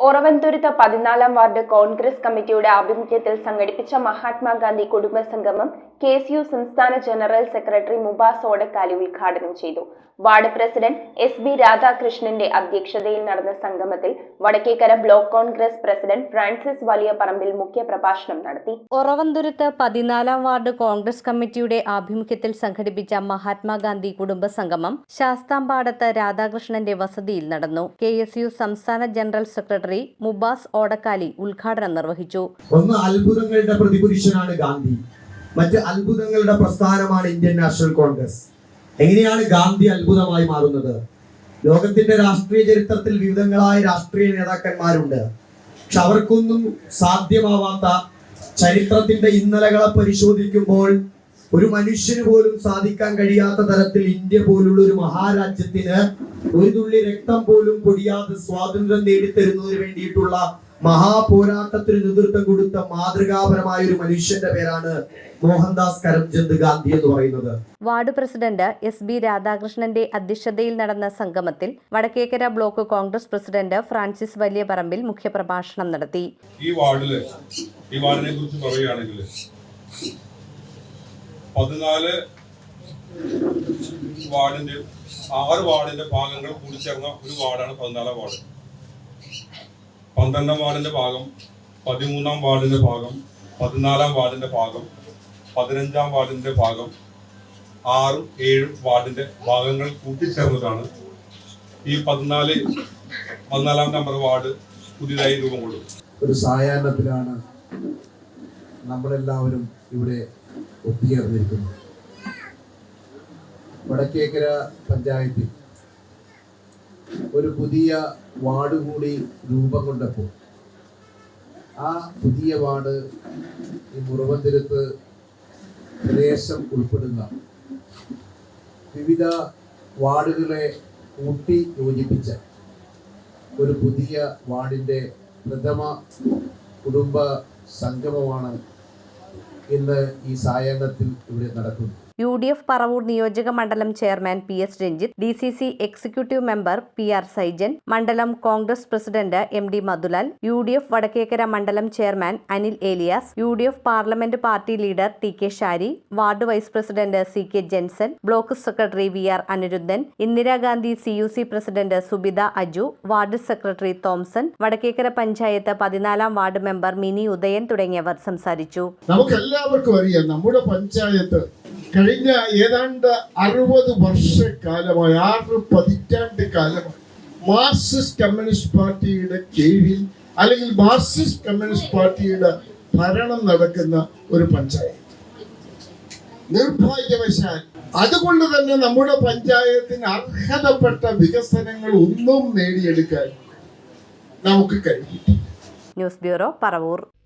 ഒറവന്തുരുത്ത് പതിനാലാം വാർഡ് കോൺഗ്രസ് കമ്മിറ്റിയുടെ ആഭിമുഖ്യത്തിൽ സംഘടിപ്പിച്ച മഹാത്മാഗാന്ധി കുടുംബ സംഗമം കെ എസ് യു സംസ്ഥാന ജനറൽ സെക്രട്ടറി മുബാസ് ഓടക്കാലി ഉദ്ഘാടനം ചെയ്തു. വാർഡ് പ്രസിഡന്റ് എസ് ബി രാധാകൃഷ്ണന്റെ അധ്യക്ഷതയിൽ നടന്ന സംഗമത്തിൽ Vadakkekara block Congress president Francis വലിയ പറമ്പിൽ മുഖ്യപ്രഭാഷണം നടത്തി. ഒറവൻതുരുത്ത് പതിനാലാം വാർഡ് കോൺഗ്രസ് കമ്മിറ്റിയുടെ ആഭിമുഖ്യത്തിൽ സംഘടിപ്പിച്ച മഹാത്മാഗാന്ധി കുടുംബ സംഗമം ശാസ്താംപാടത്ത് രാധാകൃഷ്ണന്റെ വസതിയിൽ നടന്നു. കെ എസ് യു സംസ്ഥാന ജനറൽ സെക്രട്ടറി മുബാസ് ഓടക്കാലി ഉദ്ഘാടനം നിർവഹിച്ചു. ഒന്ന് അത്ഭുതങ്ങളുടെ പ്രതിപുരുഷനാണ് ഗാന്ധി. മറ്റ് അത്ഭുതങ്ങളുടെ പ്രസ്ഥാനമാണ് ഇന്ത്യൻ നാഷണൽ കോൺഗ്രസ്. എങ്ങനെയാണ് ഗാന്ധി അത്ഭുതമായി മാറുന്നത്? ലോകത്തിന്റെ രാഷ്ട്രീയ ചരിത്രത്തിൽ വിവിധങ്ങളായ രാഷ്ട്രീയ നേതാക്കന്മാരുണ്ട്. പക്ഷെ അവർക്കൊന്നും സാധ്യമാവാത്ത ചരിത്രത്തിന്റെ ഇന്നലകളെ പരിശോധിക്കുമ്പോൾ ഒരു മനുഷ്യന് പോലും സാധിക്കാൻ കഴിയാത്ത തരത്തിൽ ഇന്ത്യ പോലുള്ള ഒരു മഹാരാജ്യത്തിന് ഒരു തുള്ളി രക്തം പോലും പൊടിയാതെ സ്വാതന്ത്ര്യം നേടിത്തരുന്നതിന് വേണ്ടിയിട്ടുള്ള മഹാപോരാട്ടത്തിന് നേതൃത്വം കൊടുത്ത മാതൃകാപരമായ ഒരു മനുഷ്യന്റെ പേരാണ് മോഹൻദാസ് കരംചന്ദ് ഗാന്ധി എന്ന് പറയുന്നത്. വാർഡ് പ്രസിഡന്റ് എസ് ബി രാധാകൃഷ്ണന്റെ അധ്യക്ഷതയിൽ നടന്ന സംഗമത്തിൽ Vadakkekara block Congress president Francis വലിയ പറമ്പിൽ മുഖ്യപ്രഭാഷണം നടത്തി. ഈ വാർഡിൽ ഈ വാർഡിനെ കുറിച്ച് പറയുകയാണെങ്കിൽ പതിനാല് വാർഡിന്റെ ആറ് വാർഡിന്റെ ഭാഗങ്ങൾ കൂടിച്ചേർന്ന ഒരു വാർഡാണ് പതിനാലാം വാർഡ്. പന്ത്രണ്ടാം വാർഡിന്റെ ഭാഗം പതിമൂന്നാം വാർഡിന്റെ ഭാഗം പതിനാലാം വാർഡിന്റെ ഭാഗം പതിനഞ്ചാം വാർഡിന്റെ ഭാഗം ആറും ഏഴും വാർഡിന്റെ ഭാഗങ്ങൾ കൂട്ടിച്ചേർന്നതാണ് ഈ പതിനാല് പതിനാലാം നമ്പർ വാർഡ് പുതിയതായി രൂപം കൊള്ളും ഒരു സായാഹ്നത്തിലാണ് നമ്മളെല്ലാവരും ഇവിടെ ഒത്തുചേർന്നിരിക്കുന്നത്. വടക്കേക്കര പഞ്ചായത്തിൽ ഒരു പുതിയ വാർഡ് കൂടി രൂപം കൊണ്ടപ്പോൾ ആ പുതിയ വാർഡ് ഈ മുറവന്തിരത്ത് പ്രദേശം ഉൾപ്പെടുന്ന വിവിധ വാർഡുകളെ കൂട്ടി യോജിപ്പിച്ച ഒരു പുതിയ വാർഡിന്റെ പ്രഥമ കുടുംബ സംഗമമാണ് ഇന്ന് ഈ സായാഹ്നത്തിൽ ഇവിടെ നടക്കുന്നത്. യു ഡി എഫ് പറവൂർ നിയോജക മണ്ഡലം chairman P S Ranjith D C C executive member P R Saijan മണ്ഡലം Congress president M D Madhulal U D F Vadakkekara മണ്ഡലം chairman Anil Elias U D F parliament party leader T K Shari ward vice president C K Jenson block secretary V R Aniruddhan Indira Gandhi C U C president Subitha Aju ward secretary Thomson Vadakkekara panchayat പതിനാലാം ward member mini Udayan തുടങ്ങിയവർ സംസാരിച്ചു. നമുക്ക് എല്ലാവർക്കും അറിയാം നമ്മുടെ പഞ്ചായത്ത് കഴിഞ്ഞ ഏതാണ്ട് അറുപത് വർഷക്കാലമായി ആറ് പതിറ്റാണ്ട് കാലമായി മാർക്സിസ്റ്റ് കമ്മ്യൂണിസ്റ്റ് പാർട്ടിയുടെ കീഴിൽ അല്ലെങ്കിൽ മാർക്സിസ്റ്റ് കമ്മ്യൂണിസ്റ്റ് പാർട്ടിയുടെ ഭരണം നടക്കുന്ന ഒരു പഞ്ചായത്ത്. നിർഭാഗ്യവശാൽ അതുകൊണ്ട് തന്നെ നമ്മുടെ പഞ്ചായത്തിന് അർഹതപ്പെട്ട വികസനങ്ങൾ ഒന്നും നേടിയെടുക്കാൻ നമുക്ക് കഴിഞ്ഞിട്ടില്ല. News bureau Paravur.